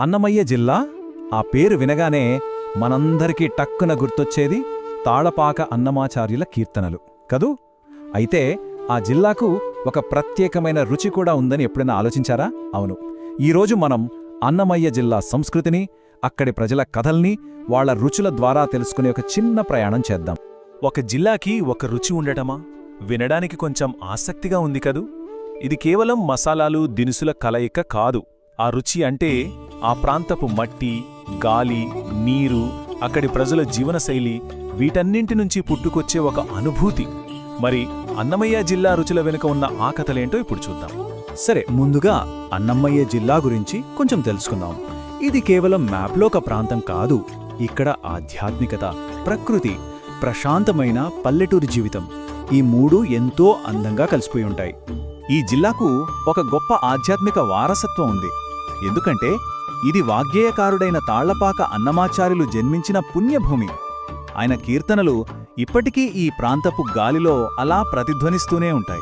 అన్నమయ్య జిల్లా? ఆ పేరు వినగానే మనందరికీ టక్కున గుర్తొచ్చేది తాళపాక అన్నమాచార్యుల కీర్తనలు. కదూ? అయితే ఆ జిల్లాకు ఒక ప్రత్యేకమైన రుచి కూడా ఉందని ఎప్పుడైనా ఆలోచించారా? అవును. ఈరోజు మనం అన్నమయ్య జిల్లా సంస్కృతిని అక్కడి ప్రజల కథల్ని వాళ్ళ రుచుల ద్వారా తెలుసుకునే ఒక చిన్న ప్రయాణం చేద్దాం. ఒక జిల్లాకి ఒక రుచి ఉండటమా? వినడానికి కొంచెం ఆసక్తిగా ఉంది కదూ? ఇది కేవలం మసాలాలు దినుసుల కలయిక కాదు. ఆ రుచి అంటే ఆ ప్రాంతపు మట్టి గాలి నీరు అక్కడి ప్రజల జీవనశైలి వీటన్నింటి నుంచి పుట్టుకొచ్చే ఒక అనుభూతి. మరి అన్నమయ్య జిల్లా రుచుల వెనుక ఉన్న ఆ కథలేంటో ఇప్పుడు చూద్దాం. సరే ముందుగా అన్నమయ్య జిల్లా గురించి కొంచెం తెలుసుకుందాం. ఇది కేవలం మ్యాప్లో ఒక ప్రాంతం కాదు ఇక్కడ ఆధ్యాత్మికత ప్రకృతి ప్రశాంతమైన పల్లెటూరి జీవితం. ఈ మూడు ఎంతో అందంగా కలిసిపోయి ఉంటాయి. ఈ జిల్లాకు ఒక గొప్ప ఆధ్యాత్మిక వారసత్వం ఉంది. ఎందుకంటే ఇది వాగ్గేయకారుడైన తాళ్ళపాక అన్నమాచార్యులు జన్మించిన పుణ్యభూమి. ఆయన కీర్తనలు ఇప్పటికీ ఈ ప్రాంతపు గాలిలో అలా ప్రతిధ్వనిస్తూనే ఉంటాయి.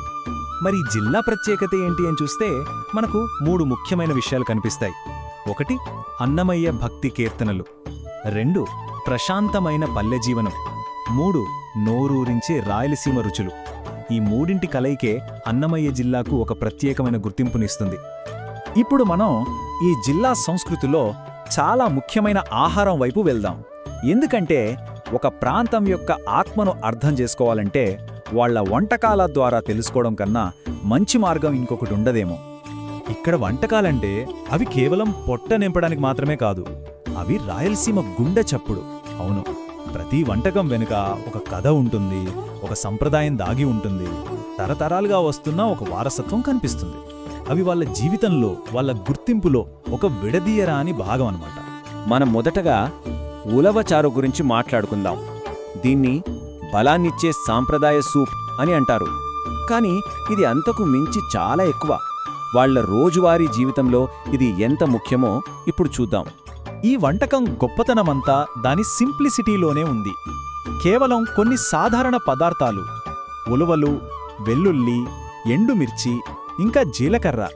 మరి జిల్లా ప్రత్యేకత ఏంటి అని చూస్తే మనకు మూడు ముఖ్యమైన విషయాలు కనిపిస్తాయి. ఒకటి అన్నమయ్య భక్తి కీర్తనలు. రెండు ప్రశాంతమైన పల్లె జీవనం మూడు నోరూరించే రాయలసీమ రుచులు. ఈ మూడింటి కలయికే అన్నమయ్య జిల్లాకు ఒక ప్రత్యేకమైన గుర్తింపునిస్తుంది. ఇప్పుడు మనం ఈ జిల్లా సంస్కృతిలో చాలా ముఖ్యమైన ఆహారం వైపు వెళ్దాం. ఎందుకంటే ఒక ప్రాంతం యొక్క ఆత్మను అర్థం చేసుకోవాలంటే వాళ్ళ వంటకాల ద్వారా తెలుసుకోవడం కన్నా మంచి మార్గం ఇంకొకటి ఉండదేమో. ఇక్కడ వంటకాలంటే అవి కేవలం పొట్ట నింపడానికి మాత్రమే కాదు అవి రాయలసీమ గుండె చప్పుడు. అవును ప్రతి వంటకం వెనుక ఒక కథ ఉంటుంది ఒక సంప్రదాయం దాగి ఉంటుంది తరతరాలుగా వస్తున్న ఒక వారసత్వం కనిపిస్తుంది. అవి వాళ్ళ జీవితంలో వాళ్ళ గుర్తింపులో ఒక విడదీయరాని భాగం అనమాట మనం మొదటగా ఉలవచారు గురించి మాట్లాడుకుందాం. దీన్ని బలాన్నిచ్చే సాంప్రదాయ సూప్ అని అంటారు. కానీ ఇది అంతకు మించి చాలా ఎక్కువ. వాళ్ళ రోజువారీ జీవితంలో ఇది ఎంత ముఖ్యమో ఇప్పుడు చూద్దాం. ఈ వంటకం గొప్పతనమంతా దాని సింప్లిసిటీలోనే ఉంది. కేవలం కొన్ని సాధారణ పదార్థాలు. ఉలవలు వెల్లుల్లి ఎండుమిర్చి ఇంకా జీలకర్ర.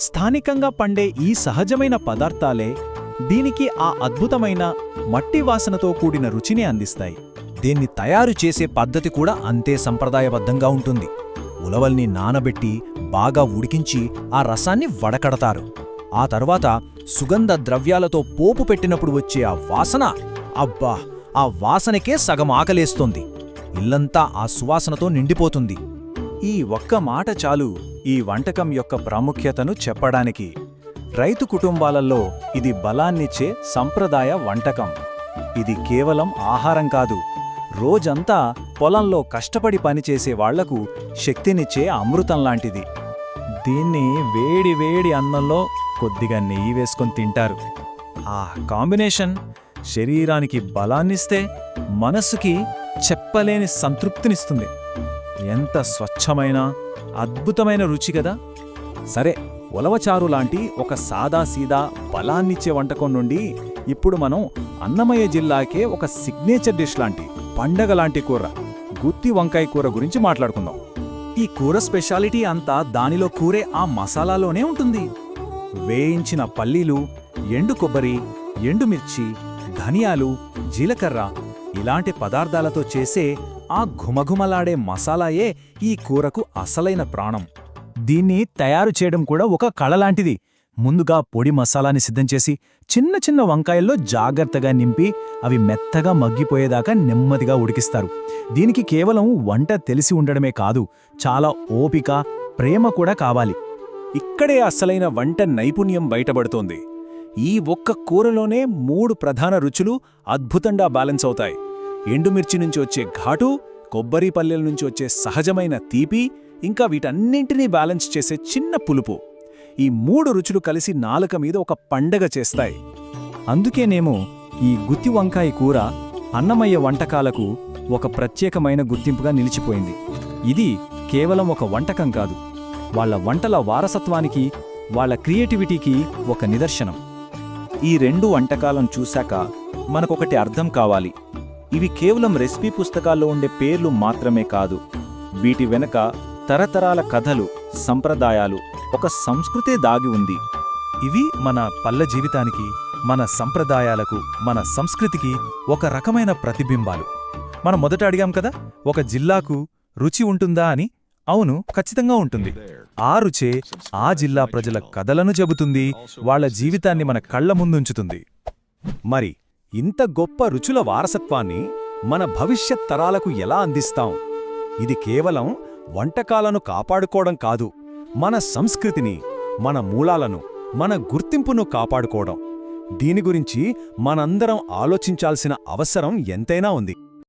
స్థానికంగా పండే ఈ సహజమైన పదార్థాలే దీనికి ఆ అద్భుతమైన మట్టి వాసనతో కూడిన రుచిని అందిస్తాయి. దీన్ని తయారు చేసే పద్ధతి కూడా అంతే సంప్రదాయబద్ధంగా ఉంటుంది. ఉలవల్ని నానబెట్టి బాగా ఉడికించి ఆ రసాన్ని వడకడతారు. ఆ తర్వాత సుగంధ ద్రవ్యాలతో పోపు పెట్టినప్పుడు వచ్చే ఆ వాసన అబ్బా! ఆ వాసనకే సగం ఆకలేస్తోంది. ఇల్లంతా ఆ సువాసనతో నిండిపోతుంది. ఈ ఒక్క మాట చాలు. ఈ వంటకం యొక్క ప్రాముఖ్యతను చెప్పడానికి రైతు కుటుంబాలలో ఇది బలాన్నిచ్చే సంప్రదాయ వంటకం. ఇది కేవలం ఆహారం కాదు రోజంతా పొలంలో కష్టపడి పనిచేసే వాళ్ళకు శక్తినిచ్చే అమృతం లాంటిది. దీన్ని వేడి వేడి అన్నంలో కొద్దిగా నెయ్యి వేసుకొని తింటారు. ఆ కాంబినేషన్ శరీరానికి బలాన్నిస్తే మనస్సుకి చెప్పలేని సంతృప్తినిస్తుంది. ఎంత స్వచ్ఛమైన అద్భుతమైన రుచి కదా? సరే ఉలవచారు లాంటి ఒక సాదాసీదా బలాన్నిచ్చే వంటకం నుండి ఇప్పుడు మనం అన్నమయ్య జిల్లాకే ఒక సిగ్నేచర్ డిష్ లాంటి పండగ లాంటి కూర గుత్తి వంకాయ కూర గురించి మాట్లాడుకుందాం. ఈ కూర స్పెషాలిటీ అంతా దానిలో కూరే ఆ మసాలాలోనే ఉంటుంది. వేయించిన పల్లీలు ఎండు కొబ్బరి ఎండుమిర్చి ధనియాలు జీలకర్ర ఇలాంటి పదార్థాలతో చేసే ఆ ఘుమఘుమలాడే మసాలాయే ఈ కూరకు అసలైన ప్రాణం. దీన్ని తయారు చేయడం కూడా ఒక కళలాంటిది ముందుగా పొడి మసాలాని సిద్ధం చేసి చిన్న చిన్న వంకాయల్లో జాగ్రత్తగా నింపి అవి మెత్తగా మగ్గిపోయేదాకా నెమ్మదిగా ఉడికిస్తారు. దీనికి కేవలం వంట తెలిసి ఉండడమే కాదు చాలా ఓపిక ప్రేమ కూడా కావాలి. ఇక్కడే అసలైన వంట నైపుణ్యం బయటపడుతోంది. ఈ ఒక్క కూరలోనే మూడు ప్రధాన రుచులు అద్భుతంగా బ్యాలెన్స్ అవుతాయి. ఎండుమిర్చి నుంచి వచ్చే ఘాటు కొబ్బరి పల్లెల నుంచి వచ్చే సహజమైన తీపి ఇంకా వీటన్నింటినీ బ్యాలెన్స్ చేసే చిన్న పులుపు. ఈ మూడు రుచులు కలిసి నాలుక మీద ఒక పండగ చేస్తాయి. అందుకేనేమో ఈ గుత్తి వంకాయ కూర అన్నమయ్య వంటకాలకు ఒక ప్రత్యేకమైన గుర్తింపుగా నిలిచిపోయింది. ఇది కేవలం ఒక వంటకం కాదు. వాళ్ళ వంటల వారసత్వానికి వాళ్ళ క్రియేటివిటీకి ఒక నిదర్శనం. ఈ రెండు వంటకాలను చూశాక మనకొకటి అర్థం కావాలి. ఇవి కేవలం రెసిపీ పుస్తకాల్లో ఉండే పేర్లు మాత్రమే కాదు. వీటి వెనక తరతరాల కథలు సంప్రదాయాలు ఒక సంస్కృతే దాగి ఉంది. ఇవి మన పల్లె జీవితానికి మన సంప్రదాయాలకు మన సంస్కృతికి ఒక రకమైన ప్రతిబింబాలు. మనం మొదట అడిగాం కదా ఒక జిల్లాకు రుచి ఉంటుందా అని? అవును ఖచ్చితంగా ఉంటుంది. ఆ రుచే ఆ జిల్లా ప్రజల కథలను చెబుతుంది వాళ్ళ జీవితాన్ని మన కళ్ళ ముందుంచుతుంది మరి ఇంత గొప్ప రుచుల వారసత్వాన్ని మన భవిష్యత్ తరాలకు ఎలా అందిస్తాం? ఇది కేవలం వంటకాలను కాపాడుకోవడం కాదు మన సంస్కృతిని మన మూలాలను మన గుర్తింపును కాపాడుకోవడం. దీని గురించి మనందరం ఆలోచించాల్సిన అవసరం ఎంతైనా ఉంది.